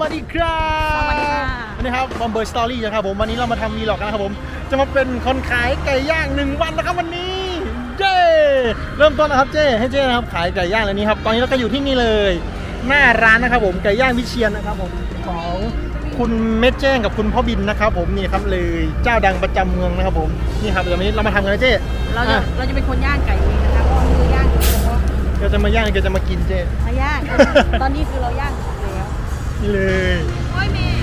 วัสดีครับสวัสดีค่ะวันนี้ครับบอมเบอร์สตอรี่นะครับผมวันนี้เรามาทำวีล็อกกันนะครับผม จะมาเป็นคนขายไก่ย่างหนึ่งวันนะครับวันนี้เจ้เริ่มต้นนะครับเจ้ให้เจ้นะครับขายไก่ย่างเลยนี้ครับตอนนี้เราก็อยู่ที่นี่เลย หน้าร้านนะครับผมไก่ย่างวิเชียนนะครับผมของคุณเม็ดแจ้งกับคุณพ่อบินนะครับ ผมนี่ครับเลยเจ้าดังประจำเมืองนะครับผมนี่ครับเดี๋ยววันนี้เรามาทำกันนะเจ้เราจะอะเราจะเป็นคนย่างไก่เองนะคะเพราะมือย่างเฉพาะแกจะมาย่างแกจะมากินเจ้มาย่างตอนนี้คือเราย่างแล้ว นี่เลยโอ้ยเมย์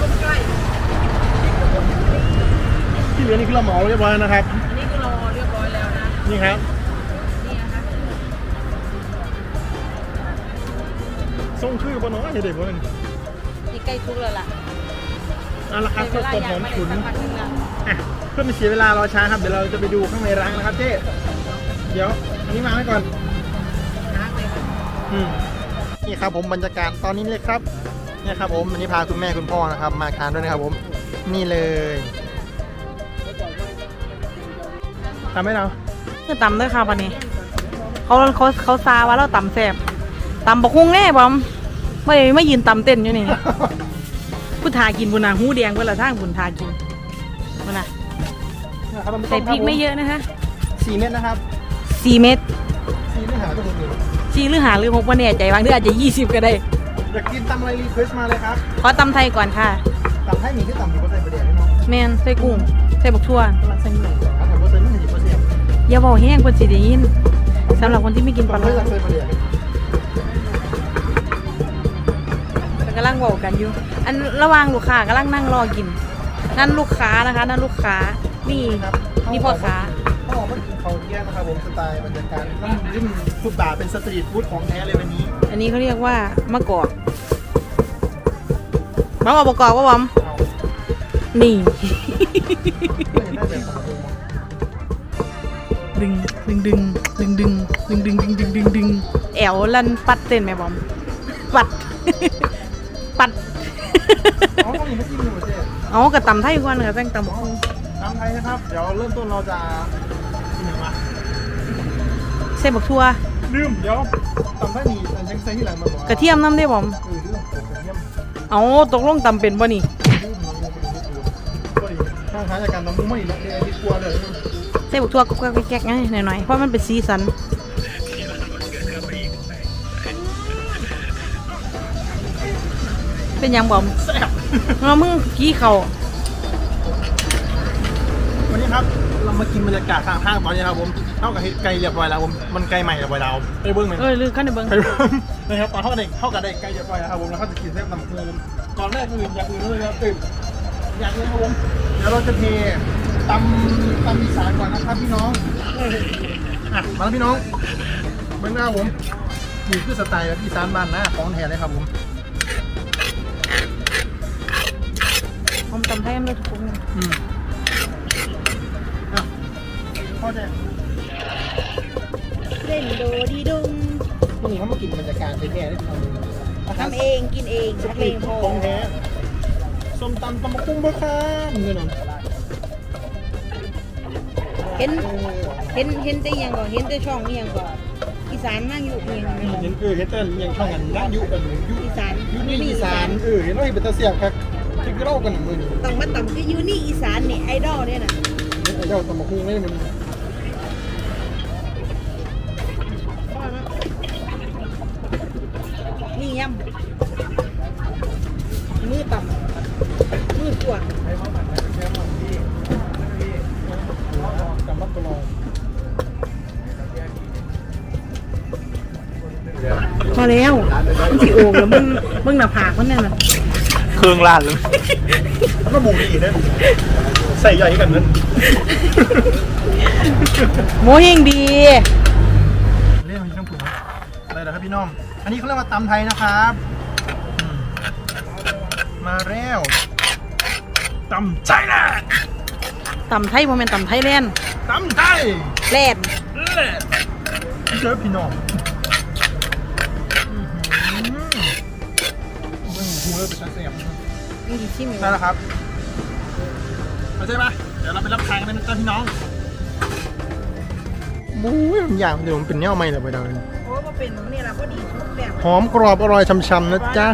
ลมไก่ที่เหลือนี่คือเราเหมาเรียบร้อยแล้วนะครับ อันนี้คือเราเรียบร้อยแล้วนะนี่ครับนี่นะคะส่งชื่อบนน้อยเด็กๆมันนี่ใกล้ทุกแล้วล่ะเอาละครับเวก็ลาต้นย่าหงอมไม่ได้ฉุนสักพักนึงแล้วอะเพื่อไม่เสียเวลารอช้าครับเดี๋ยวเราจะไปดูข้างในร้านนะครับเจ๊เดี๋ยวอันนี้มาไว้ก่อนล้างเลยค่ะอืม นี่ครับผมบรรยากาศตอนนี้เลยครับเนี่ยครับผมวันนี้พาคุณแม่คุณพ่อนะครับ มาทานด้วยนะครับผม นี่เลยทำให้เราคือตำด้วยค่ะวันนี้ เขาเขาเขาซาว่าเราตำแซ่บตำบกฮุ้งแน่บอมไม่ได้ไม่ยืนตำเต้นอยู่นี่ผู้ทากินบุญนาหูแดงเวลาทางบุญทากินบุญนะเนี่ยครับท่านผู้ชใส่มพริกไม่เยอะนะคะสี่เม็ดนะครับสี่เม็ดสี่ไม่หาตัวอื่น ชีหรือหาหรือหกว่าแน่ใจบางทีอาจจะยี่สิบก็ได้อยากกินตำอะไรรีเควสมาเลยครับขอตำไทยก่อนค่ะตำให้หมีที่ตำอยู่บนใส่ประเดี๋ยวนี่เนาะแมนใส่กุ้งใส่บักทั่วกำลังใส่หนึ่งครับผมบนใส่ไม่ถึงเปอร์เซ็นต์อย่าบอกแห้งคนสิได้ยินสำหรับคนที่ไม่กินปลาตำให้ร้าหลังใส่ประเดี๋ยวกำลังบอกกันอยู่ อันระหว่างลูกค้ากำลังนั่งรอกิน นั่นลูกค้านะคะ นั่นลูกค้า นี่ครับนี่พ่อค้าเขาบอกว่า ไตล์บรรยากาศนั่งริมฟุตบาทเป็นสตรีทฟู้ดของแท้เลยวันนี้อันนี้เขาเรียกว่ามะกอกบอมเอาประกอบว่าบอมเอานี่ไม่เห็นได้แบบของผมดึงดึงดึงดึงดึงดึงดึงดึงดึงดึงดึงแอวลันปัดเต้นไหมบอม ปัด ปัดอ๋อต้องมีไม่จิ้มอยู่เจ๊เอากระตำไทยก่อนกระแต่งตำบักหุ่งน้ำไทยนะครับ เดี๋ยวเริ่มต้นเราจะที่หนึ่งมา ใส่บักทั่วลืมเดี๋ยวตำไทยมีอันยังใส่ที่หลังมาบอกกระเทียมน้ำได้บอมเออลืมผมกระเทียมเอาตกลงตำเป็นบ่นี่ลืมน้องลงไปดูที่ตัวก็ดีข้างท้ายจากการตำมุ้งไม่เลยที่กลัวเลยใส่บักทั่วก็แก๊กๆไงหน่อยๆเพราะมันเป็นสีสันเป็นหยังบอมแซ่บเรามึงกี้เขาวันนี้ครับ เรามากินบรรยากาศข้างทางตอนนี้ครับผมเท่ากับเฮ็ดไก่เรียบร้อยแล้วผมมันไก่ใหม่เรียบร้อยแล้วไปเบิ้งมันเอ้ยลือขั้นในเบิ้งไปเบิ้งนะครับตอนเท่ากับเด็กเท่ากับเด็กไก่เรียบร้อยแล้วครับผมแล้วก็จะกินเส้นตำคูก่อนแรกอื่นอย่างอื่นเลยครับตื่นอย่างอื่นครับผมเดี๋ยวเราจะเทตำตำอีสานก่อนนะครับพี่น้องอะมาแล้วพี่น้องเบิ้งหน้าผมนี่คือสไตล์แบบอีสานบ้านหน้าของแท้เลยครับผมผมตำไทยมันได้ทุกคนอืมอะ พ่อเจ๊เล่นโดดีดุงวันนี้เขามากินบรรยากาศแท้ๆได้ทำเองทำเองกินเองสนักตเลรีทงพอของแท้ส้มตำตำบักกุ้งเบอร์ค้ามเงินนเห็นเห็นเห็นแต่หยังก่อนเห็นแต่ช่องนี่ยังก่อนอีสานนั่งอยู่เพียงเห็นเออเห็นเต้นยังช่องกันร้านยุกันยุอีสานยุนี่อีสานเออเห็นว่าเป็นตาเสียบครับที่ก็เล่ากันมือนี่ต้องมาต่ำคือยูนี่อีสานนี่ไอดอลเนี่ยนะไอ้เจ้าตำบักกุ้งนี่มัน นี่ย่ำมือต่ำมือกวางให้เขาหมักแค่มันที่จำบักตลอดพอแล้วมันสิโอ่งแล้วมึงมึงหน้าผากมันเนี่ยนะเครื่องลาดเลยก็บูดีนะใส่ใหญ่กันนั้นโมเฮงดีเรียกมีช่างผูกอะไรเหรอครับพี่น้อง อันนี้เขาเรียกว่าตำไทยนะครับอืมมาแล้วตำไทยนะต่ำไทยโมเมนต่ำไทยแลนด์ตำไทยแลนด์เจอพี่น้องอื้อหือเบิ่งหูเลยเป็นตาเสียบนี่ดีชิมอยู่ได้แล้วครับเข้าใจปะเดี๋ยวเราไปรับทานกันนะจ๊ะพี่น้องบู๊ยมันอย่างเดี๋ยวมันเป็นแนวใหม่เลยไปดาวนี้โอ้ยมา เป็นนี่แหละพอดีทุกแบบหอมกรอบอร่อยช่ำๆนะจ๊ะ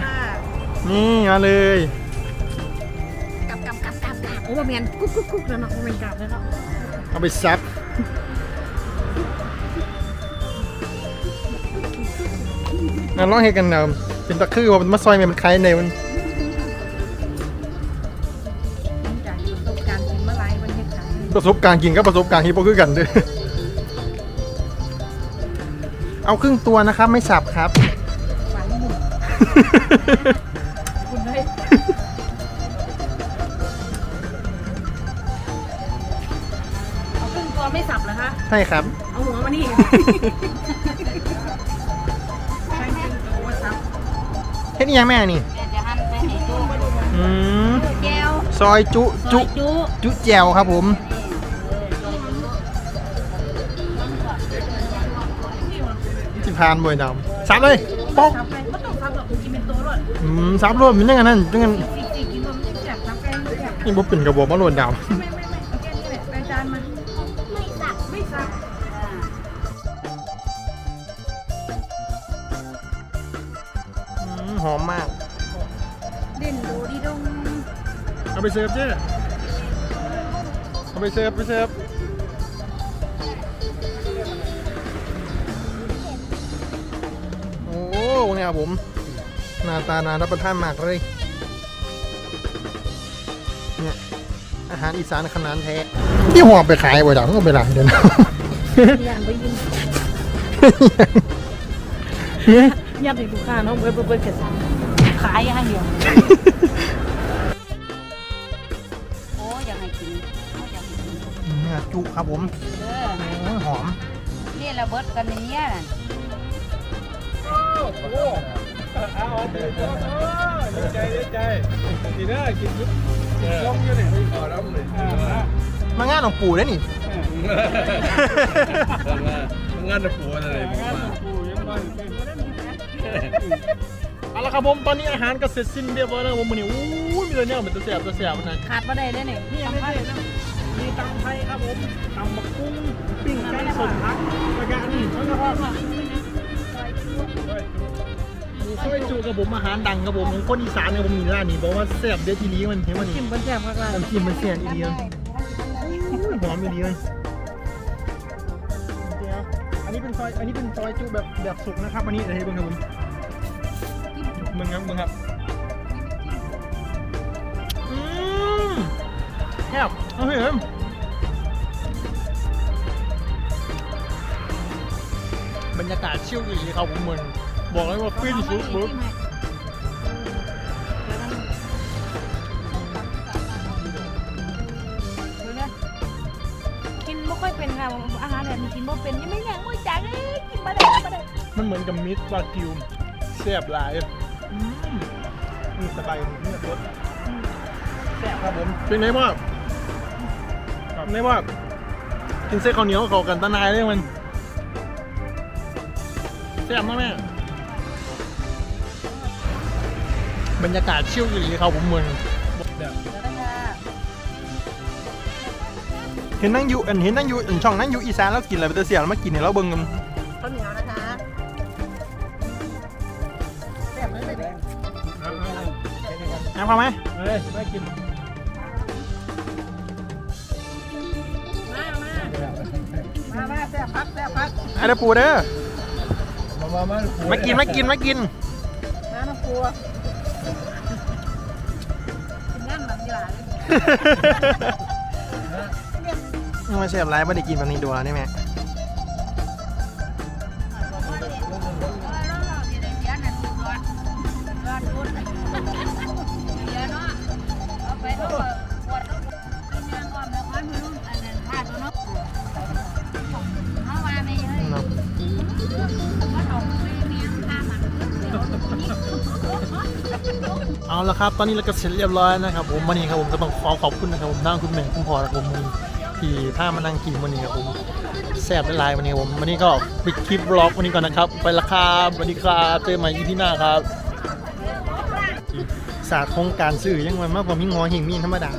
พนี่มาเลยกลับกลับกลับกลับกลับโอ้บะเมียนกุ๊กกุ๊กกุ๊กแล้วเนาะบะเมียนกลับแล้วเนาะเอาไปซับนั่นร้องให้กันเนาะเป็นตะคือว่ามันมาซอยแม่มันคล้ายในมันจากประสบการณ์กินเมื่อไรมันเฮ็ดขายประสบการณ์กินกับประสบการณ์ฮิปโปคือกันเด้อ เอาครึ่งตัวนะครับ ไม่สับครับ ฝันหมุนคุณได้เอาครึ่งตัวไม่สับเหรอคะ ใช่ครับ เอาหัวมานี่ใช่ครึ่งตัวสับเฮ็ดอิหยังแม่นี่แม่จะหั่นไปให้ดูอืมแก้วซอยจุจุจุจุจุแจวครับผมจิ พานบ่อยดำซับเลยปอกสับไปไม่ต้องสับหรอกคุณกินเป็นตัวเลยอืมซับรวมมันยังไงนั่นจังงั้นจริงๆกินมันไม่แซ่บสับแกงไม่แซ่บนี่บ่เป็นกระบอกมาโหลดดาวไม่ไม่ไม่เอาแค่นี้แหละไปจานมาไม่สับไม่สับอืมหอมมากเด่นดูดีดงเอาไปเสิร์ฟเจ้เอาไปเสิร์ฟไปเสิร์ฟ เนี่ยครับผมหน้าตาน่ารับประทานมากเลยเนี่ยอาหารอีสานขนาดแท้ที่หอบไปขายบ่อยดาวก็ไปหลายเดือนอย่างไปยิงเนี่ยยัดให้ลูกค้าเนาะเบิดเบิดเบิดเกิดขายอย่างเดียวโอ้ยากให้กินโอ้อยากให้กินเนื้อจุครับผมเออหอมนี่ระเบิดกันอย่างเนี้ยน่ะใจใจดีนะกินยุบลงอยู่นี่ขอรับเลยมางานของปู่ได้นี่งานจะปูอะไรผมว่าเอาละครับผมตอนนี้อาหารก็เสร็จสิ้นเรียบร้อยแล้วผมมื้อนี้อู้ยมีแต่เนี่ยเหมันจะแสบจะแสบมันนะขาดมาได้เลยเนี่ยนี่ยังไม่ได้นะมีตำไทยครับผมตำบักกุ้งปิ้งไก่สมพักแล้วก็อันนี้แล้วก็มี ซอยจุกับผมอาหารดังครับผมของคนอีสานเนี่ยผมมีร้านนี้บอกว่าแซ่บเด็ดทีนี้มันเห็นมันกินี่นเป็นแซ่บมากเลยน้ำจิ้มมันแซ่บอีเดียวหอมอีเดียวอันนี้เป็นซอยอันนี้เป็นซอยจุแบบแบบสุกนะครับอันนี้เดี๋ยวให้เบิ่งครับผมมึงครับมึงครับอืมแซ่บเอาเห็นบรรยากาศชิลอีหลีครับผมมึง บอกเลยว่าฟินสุดๆกินไม่ค่อยเป็นค่ะอาหารแบบนี้กินไม่เป็นยังไม่แยังไม่จังเลยกินมาได้มาได้มันเหมือนกับมิตรวากิวแซ่บหลายอืมนี่สบายนี่รสแซ่บครับผมเป็นไงบ้างไงบ้างกินเส้นข้าวเหนียวเขากันตะนายเลยมันแซ่บมากแม่ บรรยากาศชิลอยู่ดีครับผมเมืองเห็นนั่งอยู่อันเห็นนั่งอยู่อันช่องนั่งอยู่อีสานแล้วกินอะไรไปเตอเสียแล้วมากินเนี่ยเราเบิ่งกันข้าวเหนียวนะคะแซ่บเลยเลยน้ำพอไหมเฮ้ยไม่กินมามามามาแซ่บพักแซ่บพักไอ้เด้อปูเด้อมามามามากินมากินมากินน้ำน้ำปู ยี่หลาเลยมาเสียบไรไม่ได้กินแบบนี้ดูแล้วนี่แม่ เอาละครับ ตอนนี้เราก็เสร็จเรียบร้อยนะครับผมวันนี้ครับผมก็ต้องขอขอบคุณนะครับผมทานคุณแม่คุณพ่อครับผมที่ที่ามานั่งกินวันนี้ครับผมแซ่บหลายๆวันนี้ครับผมวันนี้ก็ปิดคลิปบล็อกวันนี้ก่อนนะครับ ไปละครับสวัสดีครับเจอกันใหม่อีพีหน้าครับศาสตร์ของการซื้อยังมันมากกว่ามีงอหิงมีธรรมดา